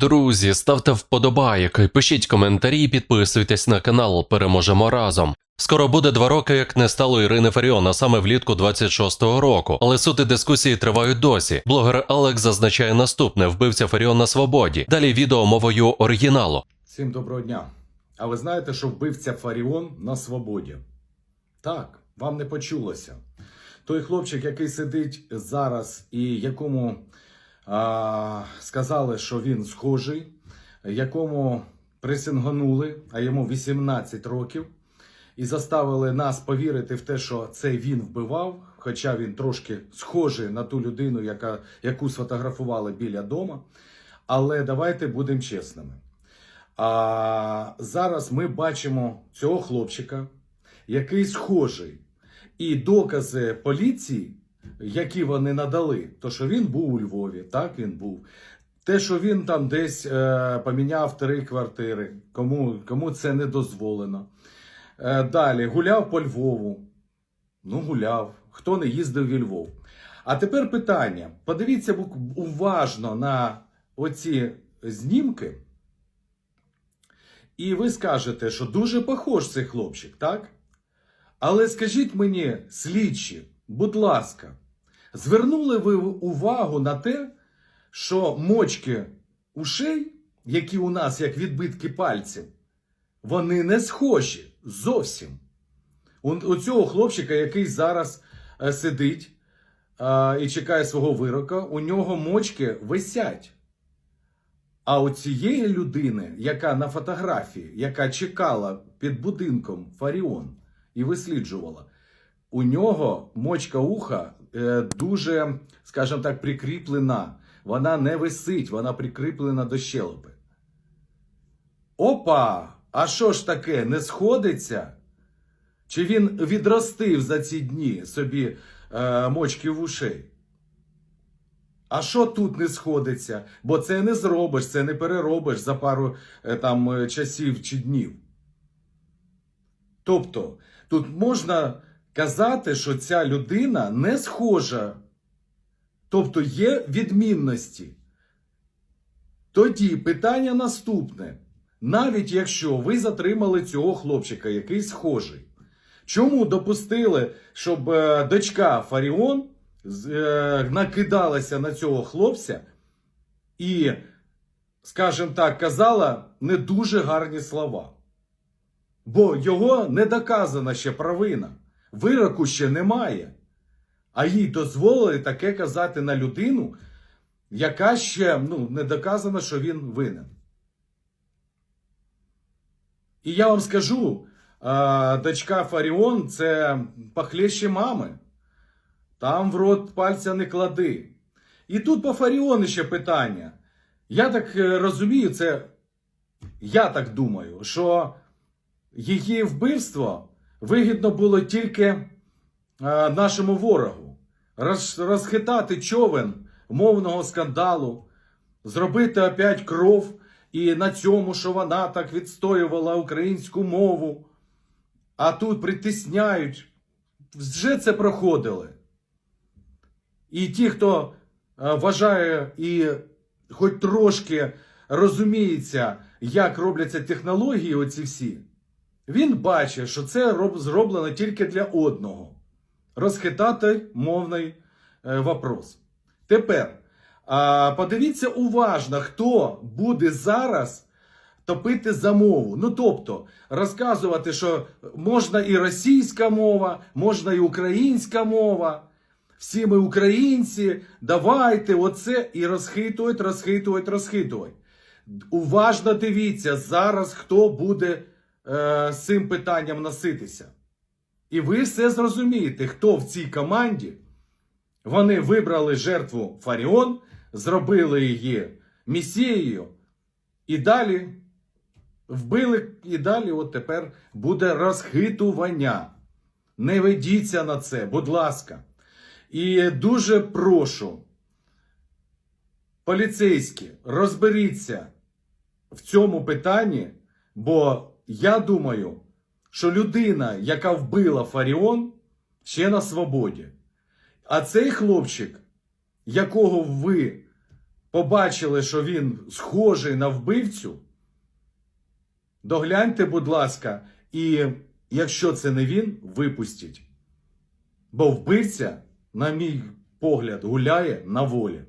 Друзі, ставте вподобайки, пишіть коментарі, підписуйтесь на канал. Переможемо разом. Скоро буде два роки, як не стало Ірини Фаріон, а саме влітку 26-го року. Але сути дискусії тривають досі. Блогер Алекс зазначає наступне: вбивця Фаріон на свободі. Далі відео мовою оригіналу. Всім доброго дня. А ви знаєте, що вбивця Фаріон на свободі? Так, вам не почулося. Той хлопчик, який сидить зараз і якому сказали, що він схожий, якому присинганули, а йому 18 років, і заставили нас повірити в те, що це він вбивав, хоча він трошки схожий на ту людину, яка, яку сфотографували біля дома. Але давайте будемо чесними. А зараз ми бачимо цього хлопчика, який схожий. І докази поліції, які вони надали, то що він був у Львові, так він був. Те, що він там десь е, поміняв три квартири, кому, кому це не дозволено. Е, далі гуляв по Львову. Ну, гуляв. Хто не їздив у Львов. А тепер питання: подивіться уважно на оці знімки. І ви скажете, що дуже похож цей хлопчик, так? Але скажіть мені, слідчі, будь ласка, звернули ви увагу на те, що мочки ушей, які у нас як відбитки пальців, вони не схожі зовсім. У, цього хлопчика, який зараз е, сидить е, і чекає свого вирока, у нього мочки висять. А у цієї людини, яка на фотографії, яка чекала під будинком Фаріон і висліджувала, у нього мочка уха е, дуже, скажімо так, прикріплена. Вона не висить, вона прикріплена до щелепи. Опа! А що ж таке, не сходиться? Чи він відростив за ці дні собі е, мочки в ушей? А що тут не сходиться? Бо це не зробиш, це не переробиш за пару е, там е, часів чи днів. Тобто, тут можна казати, що ця людина не схожа. Тобто є відмінності. Тоді питання наступне. Навіть якщо ви затримали цього хлопчика, який схожий, чому допустили, щоб е, дочка Фаріон е, накидалася на цього хлопця і, скажімо так, казала не дуже гарні слова? Бо його не доказана ще провина, вироку ще немає. А їй дозволили таке казати на людину, яка ще ну, не доказано, що він винен. І я вам скажу, дочка Фаріон це похлеще мами. Там в рот пальця не клади. І тут по Фаріону ще питання. Я так е, розумію, це я так думаю, що її вбивство вигідно було тільки е, нашому ворогу. Розхитати човен мовного скандалу, зробити опять кров і на цьому, що вона так відстоювала українську мову, а тут притисняють. Вже це проходили. І ті, хто е, вважає і хоч трошки розуміється, як робляться технології, оці всі, він бачить, що це зроблено тільки для одного розхитати мовний е, вопрос. Тепер подивіться уважно, хто буде зараз топити за мову. Ну тобто розказувати, що можна і російська мова, можна і українська мова. Всі ми українці, давайте оце і розхитують, розхитують, розхитують. Уважно дивіться зараз, хто буде е, з цим питанням носитися. І ви все зрозумієте, хто в цій команді. Вони вибрали жертву Фаріон, зробили її місією, і далі вбили, і далі от тепер буде розхитування. Не ведіться на це, будь ласка. І дуже прошу, поліцейські, розберіться в цьому питанні, бо я думаю, що людина, яка вбила Фаріон, ще на свободі. А цей хлопчик, якого ви побачили, що він схожий на вбивцю, догляньте, будь ласка, і якщо це не він, випустіть. Бо вбивця, на мій погляд, гуляє на волі.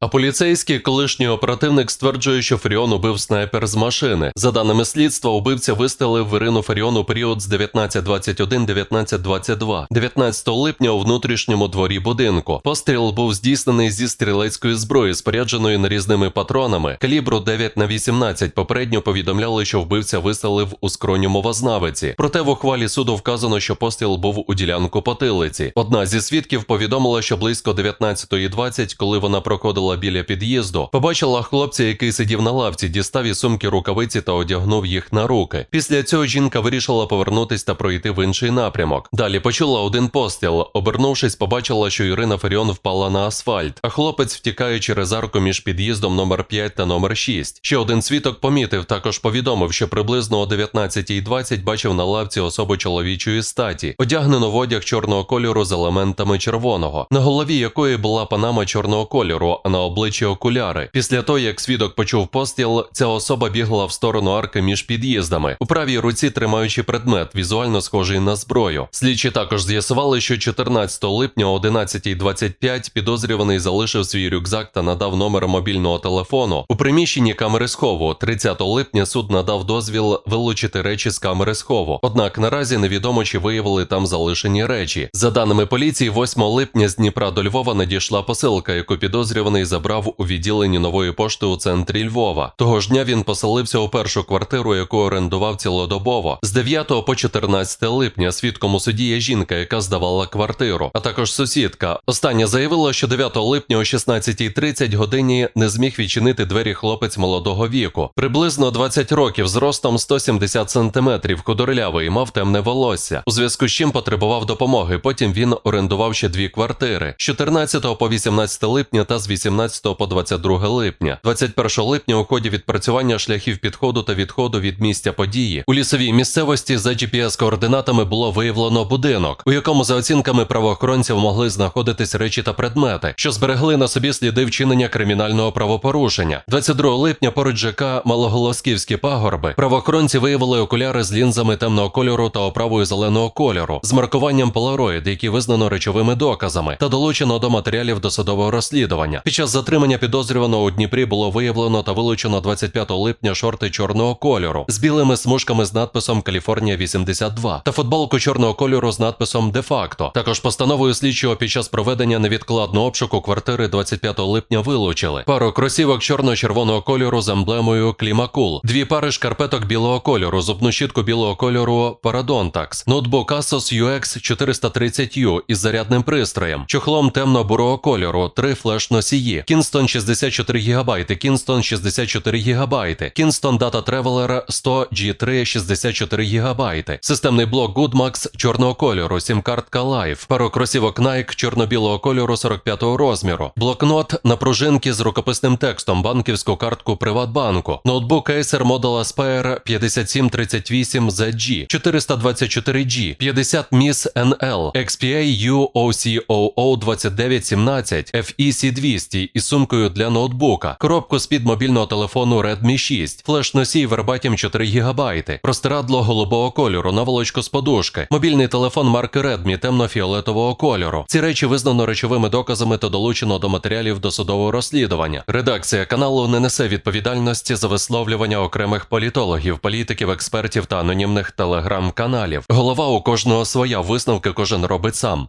А поліцейський колишній оперативник стверджує, що Фаріон убив снайпер з машини. За даними слідства, убивця вистрелив в Ірину Фаріон у період з 19.21-19.22, 19 липня у внутрішньому дворі будинку. Постріл був здійснений зі стрілецької зброї, спорядженої нарізними патронами. Калібру 9 на 18 попередньо повідомляли, що вбивця вистрелив у скроню мовознавиці. Проте в ухвалі суду вказано, що постріл був у ділянку потилиці. Одна зі свідків повідомила, що близько 19.20, коли вона проходила біля під'їзду, побачила хлопця, який сидів на лавці, дістав із сумки рукавиці та одягнув їх на руки. Після цього жінка вирішила повернутись та пройти в інший напрямок. Далі почула один постріл. Обернувшись, побачила, що Ірина Фаріон впала на асфальт, а хлопець втікає через арку між під'їздом номер 5 та номер 6. Ще один свідок помітив, також повідомив, що приблизно о 19.20 бачив на лавці особу чоловічої статі, одягнену в одяг чорного кольору з елементами червоного, на голові якої була панама чорного кольору, а на обличчі окуляри. Після того, як свідок почув постріл, ця особа бігла в сторону арки між під'їздами, у правій руці тримаючи предмет, візуально схожий на зброю. Слідчі також з'ясували, що 14 липня о 11.25 підозрюваний залишив свій рюкзак та надав номер мобільного телефону у приміщенні камери схову. 30 липня суд надав дозвіл вилучити речі з камери схову. Однак наразі невідомо, чи виявили там залишені речі. За даними поліції, 8 липня з Дніпра до Львова надійшла посилка, яку підозрюваний забрав у відділенні нової пошти у центрі Львова. Того ж дня він поселився у першу квартиру, яку орендував цілодобово. З 9 по 14 липня свідком у суді є жінка, яка здавала квартиру, а також сусідка. Остання заявила, що 9 липня о 16.30 годині не зміг відчинити двері хлопець молодого віку. Приблизно 20 років, зростом 170 сантиметрів, худорлявий, мав темне волосся. У зв'язку з чим потребував допомоги. Потім він орендував ще дві квартири з 14 по 18 липня та з 18 по 22 липня. 21 липня у ході відпрацювання шляхів підходу та відходу від місця події у лісовій місцевості за GPS-координатами було виявлено будинок, у якому за оцінками правоохоронців могли знаходитись речі та предмети, що зберегли на собі сліди вчинення кримінального правопорушення. 22 липня поруч ЖК Малоголосківські пагорби правоохоронці виявили окуляри з лінзами темного кольору та оправою зеленого кольору з маркуванням Polaroid, які визнано речовими доказами, та долучено до матеріалів досудового розслідування. Під час затримання підозрюваного у Дніпрі було виявлено та вилучено 25 липня шорти чорного кольору з білими смужками з надписом Каліфорнія 82 та футболку чорного кольору з надписом Де-факто. Також постановою слідчого під час проведення невідкладного обшуку квартири 25 липня вилучили пару кросівок чорно-червоного кольору з емблемою Клімакул, дві пари шкарпеток білого кольору, зубну щітку білого кольору Paradontax, ноутбук Asus UX 430U із зарядним пристроєм, чохлом темно-бурого кольору, три флеш-носії, Kingston 64 ГБ, Kingston 64 ГБ, Kingston Data Traveler 100 G3 64 ГБ, системний блок Goodmax чорного кольору, сім-картка Life, пару кросівок Nike чорно-білого кольору 45-го розміру, блокнот на пружинки з рукописним текстом, банківську картку Приватбанку, ноутбук Acer Model Aspire 5738ZG 424G 50 MIS NL XPA UOCOO 2917 FEC200 із сумкою для ноутбука, коробку з-під мобільного телефону Redmi 6, флеш-носій Verbatim 4 ГБ, простирадло голубого кольору, наволочку з подушки, мобільний телефон марки Redmi темно-фіолетового кольору. Ці речі визнано речовими доказами та долучено до матеріалів досудового розслідування. Редакція каналу не несе відповідальності за висловлювання окремих політологів, політиків, експертів та анонімних телеграм-каналів. Голова у кожного своя висновки кожен робить сам.